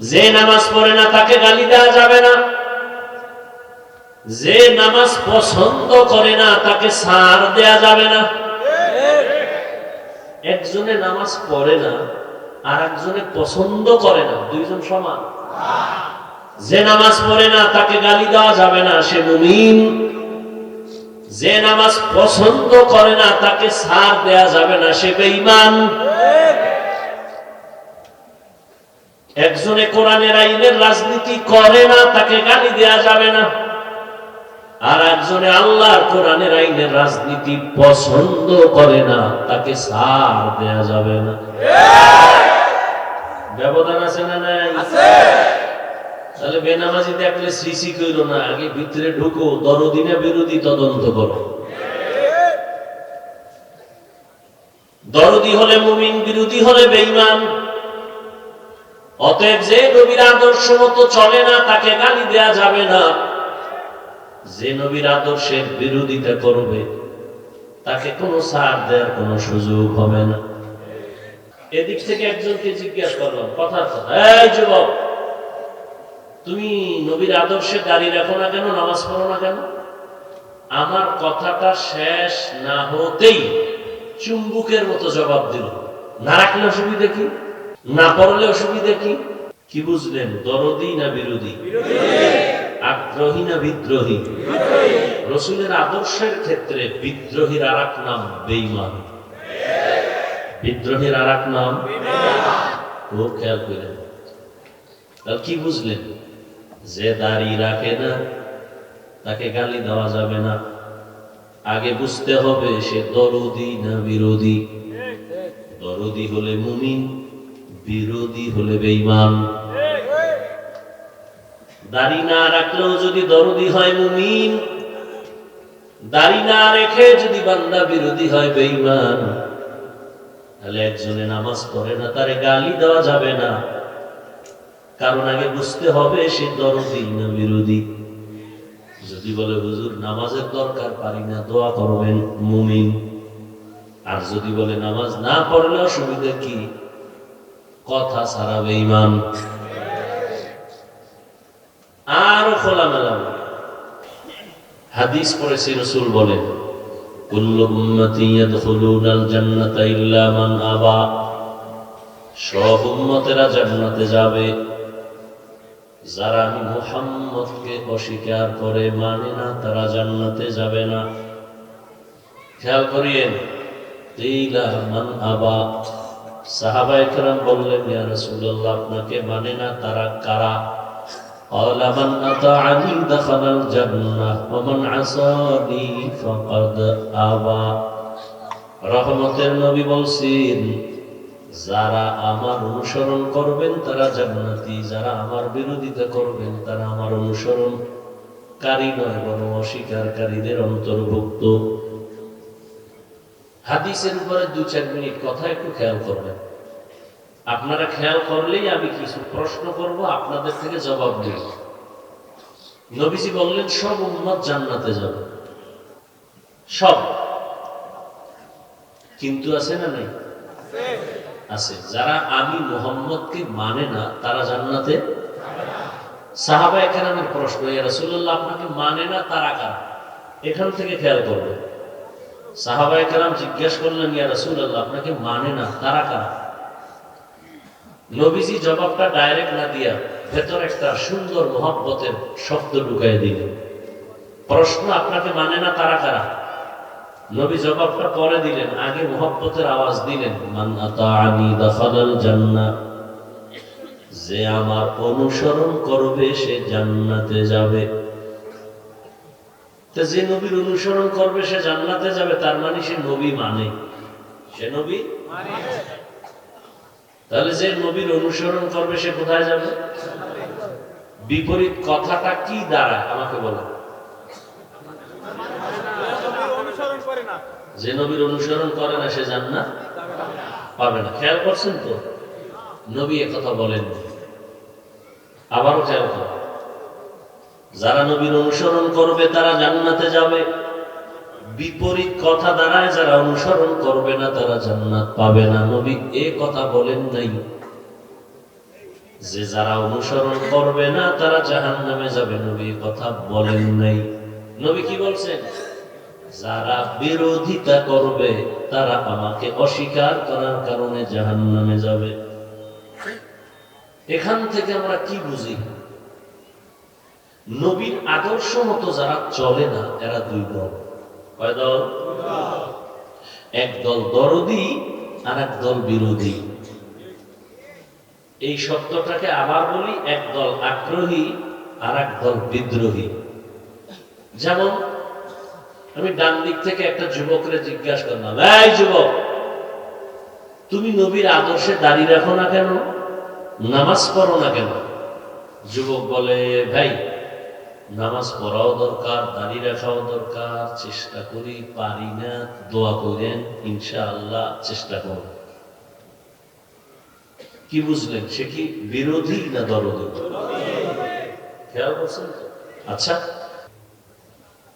যে নামাজ পড়ে না, তাকে গালি দেওয়া যাবে না। যে নামাজ পছন্দ করে না, তাকে সার দেয়া যাবে না। একজনে নামাজ পড়ে না আর একজনে পছন্দ করে না, দুইজন সমান। যে নামাজ পড়ে না, তাকে গালি দেওয়া যাবে না, সে মুমিন। যে নামাজ পছন্দ করে না, তাকে সার দেয়া যাবে না, সে বেঈমান। একজনে কোরআনের আইনের রাজনীতি করে না তাকে গালি দেয়া যাবে না। আর একজনে আল্লাহর কোরআনের আইনের রাজনীতি পছন্দ করে না তাকে সার দেয়া যাবে না। ব্যবধান আছে না নাই? তাহলে বেনামাজি দেখলে সৃষ্টি করো না আগে ভিতরে ঢুকো দরদিনে বিরোধী তদন্ত করো। দরদি হলে মুমিন বিরোধী হলে বেঈমান। অতএব যে নবীর আদর্শ মতো চলে না, তাকে গালি দেয়া যাবে না। যে নবীর আদর্শের বিরোধিতা করবে, তাকে কোনো ছাড় দেওয়ার কোনো সুযোগ হবে না। এদিক থেকে একজনকে জিজ্ঞাসা করলাম কথা। যুবক, তুমি নবীর আদর্শে দাঁড়িয়ে রাখো না কেন, নামাজ পড়ো না কেন? আমার কথাটা শেষ না হতেই চুম্বুকের মতো জবাব দিল। না রাখলে অসুবিধা কি? না পড়লে অসুবিধা কি? কি বুঝলেন? দরদি না বিরোধী? আগ্রহী না বিদ্রোহী? রসুলের আদর্শের ক্ষেত্রে বিদ্রোহীর আর এক নাম বেইমান বিদ্রোহীর আর এক নাম ও খেয়াল করেন। কি বুঝলেন? যে দাড়ি রাখে না, তাকে গালি দেওয়া যাবে না। আগে বুঝতে হবে সে দরদি না বিরোধী। দরদি হলে মুমিন বিরোধী হলে বেঈমান। দাড়ি না রাখলেও যদি দরদি হয় মুমিন, দাড়ি না রেখে যদি বান্দা বিরোধী হয় বেঈমান, তাহলে একজনে নামাজ পড়ে না, তারে গালি দেওয়া যাবে না। কারণ আগে বুঝতে হবে সে দরদি না বিরোধী। যদি বলে, হুজুর, নামাজের দরকার, পারি না, দোয়া করবেন মুমিন। আর যদি বলে, নামাজ না পড়লে অসুবিধা কি? কথা ছাড়া বেঈমান। আরও খোলামেলা বলে। হাদিস পড়েছি রসুল জান্নাতে যাবে। যারা অস্বীকার করে মানে না, তারা জান্নাতে যাবে না। খেয়াল করিয়েন আবা। সাহাবা একরাম বললেন ইয়া রাসূলুল্লাহ আপনাকে মানে না তারা কারা قال من أطاعني دخل الجنة ومن عصاني فقد أبى রহমতের নবী বলছেন যারা আমার অনুসরণ করবেন তারা জান্নাতি যারা আমার বিরোধিতা করবেন তারা আমার অনুসরণ কারী নয় বরং অস্বীকারীদের অন্তর্ভুক্ত হাদিসের উপরে দু চার মিনিট কথা একটু খেয়াল করবেন। আপনারা খেয়াল করলেই আমি কিছু প্রশ্ন করব, আপনাদের থেকে জবাব দেব। নবীজি বললেন, সব উম্মত জান্নাতে যাবে। সব। কিন্তু আছে না নাই? আছে। যারা আমি মোহাম্মদকে মানে না, তারা জান্নাতে? সাহাবা একরামের প্রশ্ন ইয়া রাসূলুল্লাহ, আপনাকে মানে না, তারা কারা? এখান থেকে খেয়াল করবে সাহাবা একরাম জিজ্ঞেস করলেন, ইয়া রাসূলুল্লাহ, আপনাকে মানে না, তারা কারা? নবীজি জবাবটা ডাইরেক্ট না দিয়া ভেতর একটা সুন্দর মহব্বতের শব্দ ঢুকাই প্রশ্ন, আপনাকে মানে না, তারা কারা? নবী জবাবটা পরে দিলেন, আগে মহব্বতের আওয়াজ দিলেন, মান আতাআনি যে আমার অনুসরণ করবে, সে জান্নাতে যাবে। যে নবীর অনুসরণ করবে, সে জান্নাতে যাবে, তার মানে সে নবী মানে। সে নবী তাহলে যে নবীর অনুসরণ করবে, সে কোথায় যাবে? বিপরীত কথাটা কি দাঁড়ায় আমাকে বলো। যে নবীর অনুসরণ করে না, সে জান্নাত পাবে না। খেয়াল করছেন তো? নবী কথা বলেন আবারও খেয়াল করো। যারা নবীর অনুসরণ করবে, তারা জান্নাতে যাবে। বিপরীত কথা দাঁড়ায় যারা অনুসরণ করবে না, তারা জান্নাত পাবে না। নবী এ কথা বলেন নাই। যে যারা অনুসরণ করবে না, তারা জাহান নামে যাবে। নবী কথা বলেন নাই। নবী কি বলছেন? যারা বিরোধিতা করবে, তারা আমাকে অস্বীকার করার কারণে জাহান নামে যাবে। এখান থেকে আমরা কি বুঝি? নবীর আদর্শ মতো যারা চলে না, এরা দুই দল। কয় দল? এক দল দরদি আর এক দল বিরোধী। এই শব্দটাকে আবার বলি, এক দল আগ্রহী আর এক দল বিদ্রোহী। যেমন, আমি ডান দিক থেকে একটা যুবকরে জিজ্ঞাসা করলাম, এই যুবক, তুমি নবীর আদর্শে দাঁড়িয়ে রাখো না কেন? নামাজ পড়ো না কেন? যুবক বলে, ভাই নামাজ পড়াও দরকার দাঁড়িয়ে রাখাও দরকার, চেষ্টা করি পারি না, দোয়া করেন, ইনশাআল্লাহ চেষ্টা করব। কি বুঝলেন, সে কি বিরোধী না দরদি খেয়াল করছেন? আচ্ছা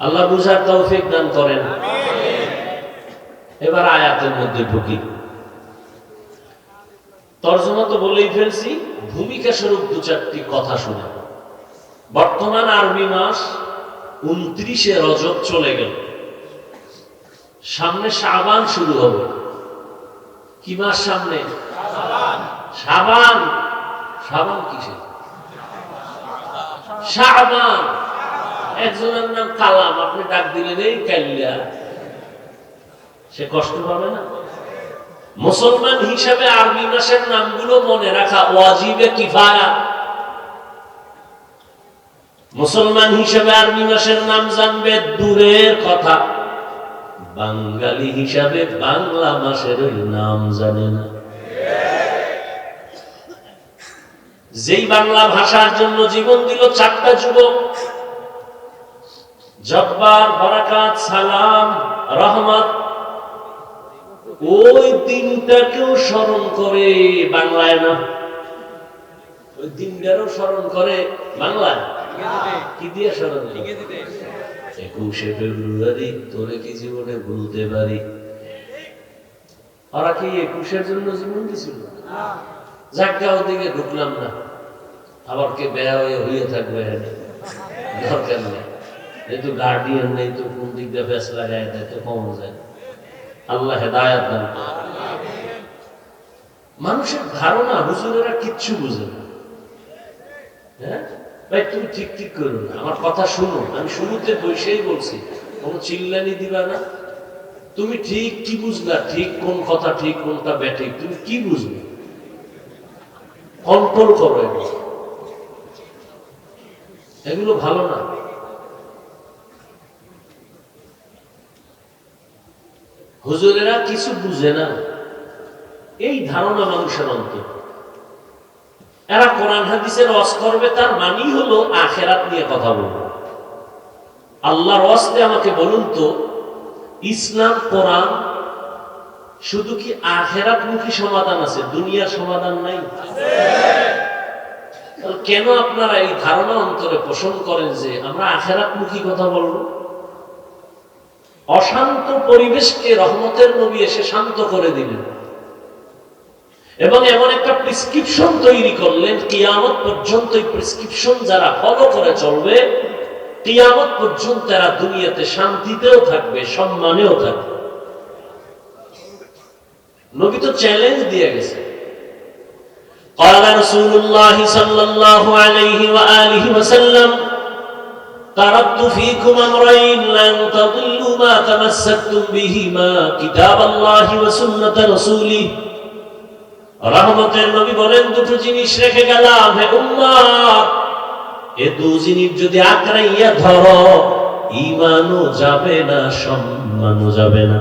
আল্লাহ বুঝার তৌফিক দান করেন। এবার আয়াতের মধ্যে ঢুকি। তর্জমা তো বলেই ফেলছি, ভূমিকা স্বরূপ দু চারটি কথা শুনে। বর্তমান আরবি মাস উনত্রিশে রজব চলে গেল। সামনে সাবান শুরু হবে। কি মাস সামনে? শাবান। শাবান। কিসে? শাবান। একজনের নাম কালাম। আপনি ডাক দিলেন এই কাল্লা সে কষ্ট পাবে না। মুসলমান হিসাবে আরবি মাসের নামগুলো মনে রাখা ওয়াজিবে কিফায়া। মুসলমান হিসাবে আরবি মাসের নাম জানবে দূরের কথা। বাঙালি হিসাবে বাংলা মাসের নাম জানে না। যেই বাংলা ভাষার জন্য জীবন দিল চারটা যুবক। জব্বার, বরাকাত, সালাম, রহমত। ওই দিনটাকেও স্মরণ করে বাংলায় না। ওই দিনটারও স্মরণ করে বাংলায়। কি দিয়ে স্মরণ একুশে ফেব্রুয়ারি তোরে কি জীবনে ভুলতে পারি? ওরা কি একুশের জন্য জীবন দিছিল? জাগা ওদিকে ঢুকলাম না। আবার কে বেয়া হয়ে হইয়ে থাকবে দরকার নেই। যেহেতু গার্ডিয়ান নেই তো কোন দিক দিয়ে দেয় তো যায় আল্লাহ হেদায়াত দান মানুষের ধারণা হুজুরেরা কিচ্ছু বুঝে না। হ্যাঁ? ভাই, তুমি ঠিক ঠিক করো না। আমার কথা শুনো। আমি শুরুতে বসেই বলছি, কোনো চিল্লানি দিবা না। তুমি ঠিক কি বুঝলা? ঠিক কোন কথা, ঠিক কোনটা ব্যাঠিক তুমি কি বুঝবে? কন্ট্রোল করো এগুলো ভালো না। হুজুরেরা কিছু বুঝে না। এই ধারণা মানুষের অন্তর। এরা কোরআন হাদিসের রস করবে, তার মানি হলো আখেরাত নিয়ে কথা বলব। আল্লাহর ওয়াস্তে আমাকে বলুন তো, ইসলাম, কোরআন, শুধু কি আখেরাত মুখী সমাধান আছে? দুনিয়ার সমাধান নাই। কেন আপনারা এই ধারণা অন্তরে পোষণ করেন যে আমরা আখেরাত মুখী কথা বলব? অশান্ত পরিবেশকে রহমতের নবী এসে শান্ত করে দিলেন। এবং এমন একটা প্রেসক্রিপশন তৈরি করলেন কিয়ামত পর্যন্ত এই প্রেসক্রিপশন যারা ফলো করে চলবে কিয়ামত পর্যন্ত এরা দুনিয়াতে শান্তিতেও থাকবে সম্মানেও থাকবে নবী তো চ্যালেঞ্জ দিয়ে গেছে قال رسول الله صلى الله عليه وآله وسلم تركت فيكم أمرين لن تضلوا ما تمسكتم بهما كتاب الله وسنة رسوله রহমতের নবী বলেন, দুটো জিনিস রেখে গেলাম, হে উম্মত এ দু জিনিস যদি আঁকড়াইয়া ধরো ইমানও যাবে না, সম্মানও যাবে না।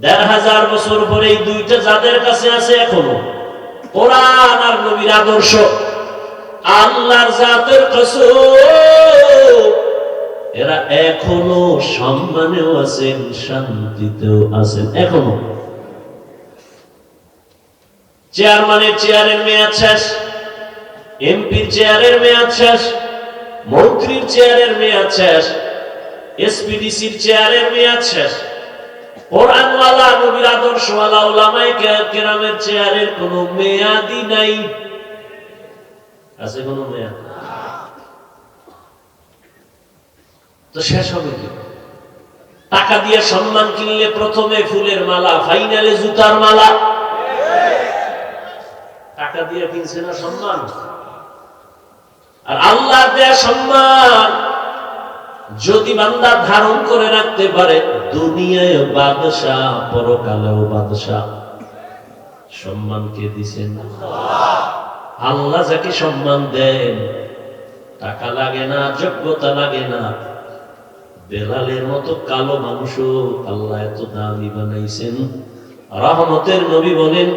দেড় হাজার বছর পরে এই দুইটা যাদের কাছে আছে এখনও। কোরআন আর নবীর আদর্শ। আল্লাহর জাতের কসম। এরা এখনও সম্মানেও আছেন, শান্তিতেও আছেন, এখনও। চেয়ারম্যানের চেয়ারের মেয়াদ শেষ, এমপির চেয়ারের মেয়াদ শেষ, মন্ত্রীর চেয়ারের মেয়াদ শেষ, এসপিডিসির চেয়ারের মেয়াদ শেষ। কোরআনওয়ালা, নবীর আদর্শওয়ালা ওলামায়ে কেরামের চেয়ারের কোনো মেয়াদি নাই। আছে কোনো মেয়া তো শেষ হবে কি? টাকা দিয়ে সম্মান কিনলে প্রথমে ফুলের মালা, ফাইনালে জুতার মালা। টাকা দিয়ে কিনছে না সম্মান? আর আল্লাহ দেয়া সম্মান যদি বান্দা ধারণ করে রাখতে পারে, দুনিয়ায় বাদশাহ, পরকালেও বাদশাহ। সম্মান কে দিছেন আল্লাহ যাকে সম্মান দেন, টাকা লাগে না, যোগ্যতা লাগে না। বেলালের মতো কালো মানুষও আল্লাহ এত দামি বানাইছেন। রহমতের নবী বলেন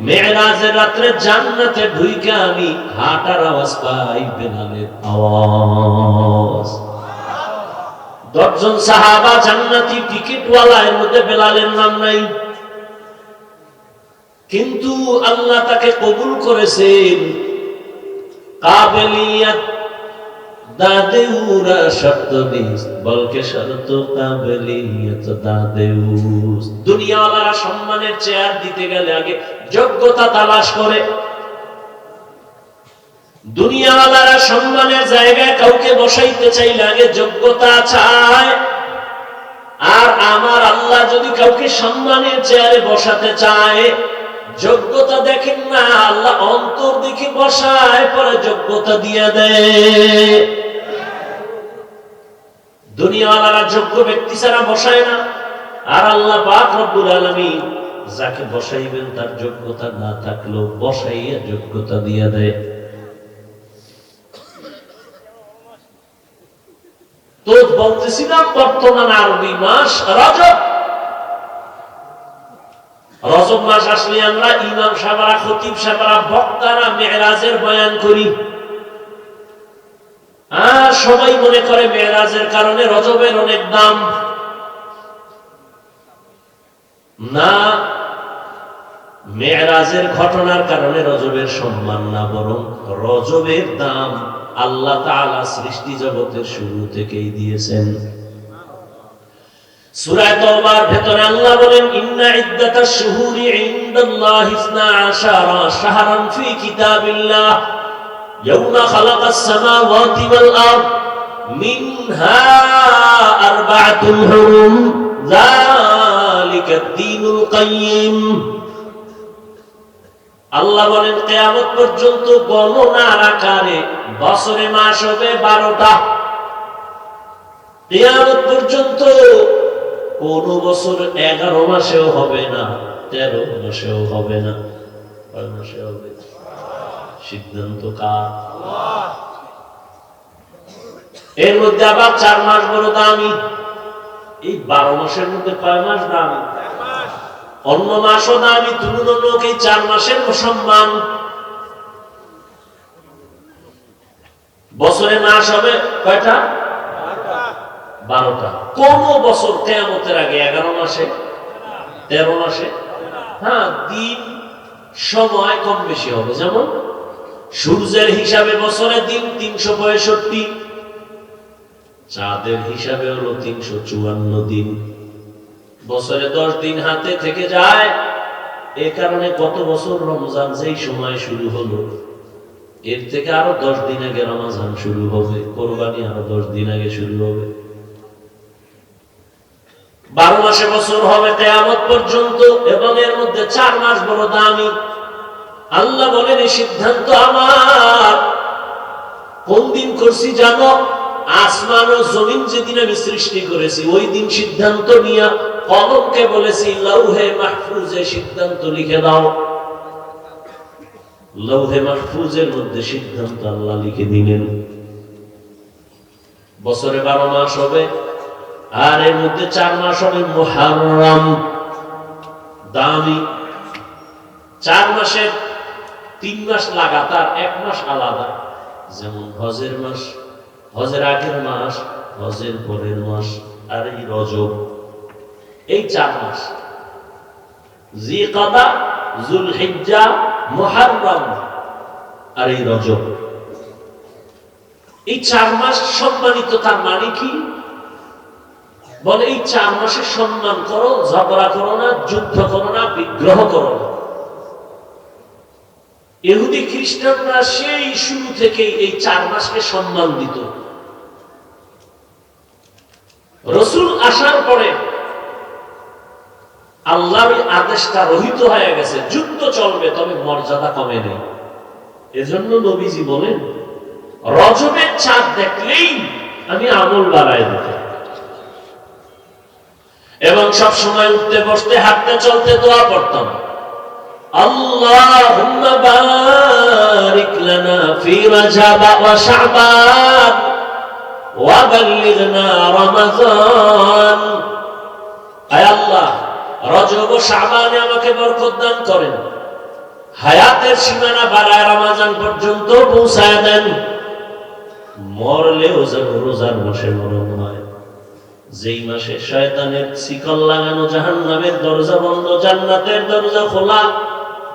মেয়েরাজের রাত্রে জান্নাতে ঢুইকে আমি হাঁটার আওয়াজ পাই বেলালের আওয়াজ। দশজন সাহাবা জান্নাতি টিকিটওয়ালার মধ্যে বেলালের নাম নাই। কিন্তু আল্লাহ তাকে কবুল করেছেন। দাদেউরা শর্ত দিস বলকে শর্ত কাবেলিয়াত দাদেউস দুনিয়াওয়ালারা সম্মানের চেয়ার দিতে গেলে আগে যোগ্যতা তালাশ করে। দুনিয়াওয়ালারা সম্মানের জায়গায় কাউকে বসাইতে যোগ্যতা চায়। আর আমার আল্লাহ যদি কাউকে সম্মানের চেয়ারে বসাতে চায়, যোগ্যতা দেখেন না, আল্লাহ অন্তর দেখে বসায়, পরে যোগ্যতা দিয়ে দেয়। দুনিয়াওয়ালারা যোগ্য ব্যক্তি ছাড়া বসায় না। আর আল্লাহ পাক রব্বুল যাকে বসাইবেন তার যোগ্যতা না থাকলেও বসাইয়া যোগ্যতা দিয়ে তো বলতেছিলাম বর্তমান আরবি মাস রজব। রজব মাস আসলে আমরা ইমাম সাহেবরা খতিব সাহেবরা বক্তারা মেয়েরাজের বয়ান করি। আর সবাই মনে করে মেয়েরাজের কারণে রজবের অনেক দাম। না, মেয়েরাজের ঘটনার কারণে রজবের সম্মান না, বরং রজবের দাম আল্লাহ সৃষ্টি জগতের শুরু থেকেই দিয়েছেন। সূরা তওবার ভেতরে আল্লাহ বলেন, ইন্না ইদ্দাতাশ শুহুরি ইনদাল্লাহি 12 শাহরান ফি কিতাবিল্লাহ। খালাকাস সামাওয়াতি ওয়াল আরদ মিনহা আরবা'তুল হুরুম যালিকা দ্বীনুল কাইয়্যিম আল্লাহ বলেন, কেয়ামত পর্যন্ত গণনার আকারে বছরে মাস হবে বারোটা। কেয়ামত পর্যন্ত কোন বছর এগারো মাসেও হবে না, তেরো মাসেও হবে না কয় মাসে হবে সিদ্ধান্ত কার এর মধ্যে আবার চার মাস বড় দামি। এই বারো মাসের মধ্যে কয় মাস দামি? অন্য মাসও দামি, তুলনামূলক এই চার মাসের সম্মান বছরে মাস হবে কয়টা? বারোটা। কোন বছর কেয়ামতের আগে এগারো মাসে, তেরো মাসে হ্যাঁ দিন সময় কম বেশি হবে। যেমন সূর্যের হিসাবে বছরে দিন তিনশো পঁয়ষট্টি। চাঁদের হিসাবে হলো তিনশো চুয়ান্ন দিন। বছরে দশ দিন হাতে থেকে যায়। এ কারণে কত বছর রমজান যেই সময় শুরু হলো, এর থেকে আরও দশ দিন আগে রমজান শুরু হবে। কোরবানি আরও দশ দিন আগে শুরু হবে। বারো মাসে বছর হবে কেয়ামত পর্যন্ত এবং এর মধ্যে চার মাস বড় দামি। আল্লাহ বলেন, এই সিদ্ধান্ত আমার। কোন দিন করছি জানো? আসমান ও জমিন যেদিন আমি সৃষ্টি করেছি, ওই দিন সিদ্ধান্ত নিয়া কলমকে বলেছি, লৌহে মাহফুজে সিদ্ধান্ত লিখে দাও। লৌহে মাহফুজের মধ্যে সিদ্ধান্ত আল্লাহ লিখে দিলেন। বছরে বারো মাস হবে, আর এর মধ্যে চার মাস হবে মুহাররম। দামি। চার মাসের তিন মাস লাগাতার, এক মাস আলাদা। যেমন হজের মাস, হজের আগের মাস, হজের পরের মাস, আর এই রজব। এই চার মাস। জিকাদা, জুলহিজ্জা, মুহাররম, আর এই রজব। এই চার মাস সম্মানিত তার মানে কি? বলে এই চার মাসে সম্মান করো, ঝগড়া করো না, যুদ্ধ করো না, বিগ্রহ করো না। ইহুদি খ্রিস্টানরা সেই শুরু থেকে এই চার মাসকে সম্মান দিত। রসুল আসার পরে আল্লাহর আদেশটা রহিত হয়ে গেছে, যুদ্ধ চলবে, তবে মর্যাদা কমে নেই এজন্য নবীজি বলেন, রজবের চাঁদ দেখলেই আমি আমল বাড়াই দিতে এবং সব সময় উঠতে বসতে, হাঁটতে, চলতে, দোয়া করতাম اللهم بارك لنا في رجب وشعبان وبلغنا رمضان আয় আল্লাহ রজব ও শাবানে আমাকে বরকত দান করেন হায়াতের সীমানা বাড়ায় রমাজান পর্যন্ত পৌঁছায় দেন মরলেও যেন রোজার মাসে মরণ হয় যেই মাসে শয়তানের শিকল লাগানো জাহান্নামের দরজা বন্ধ জান্নাতের দরজা খোলা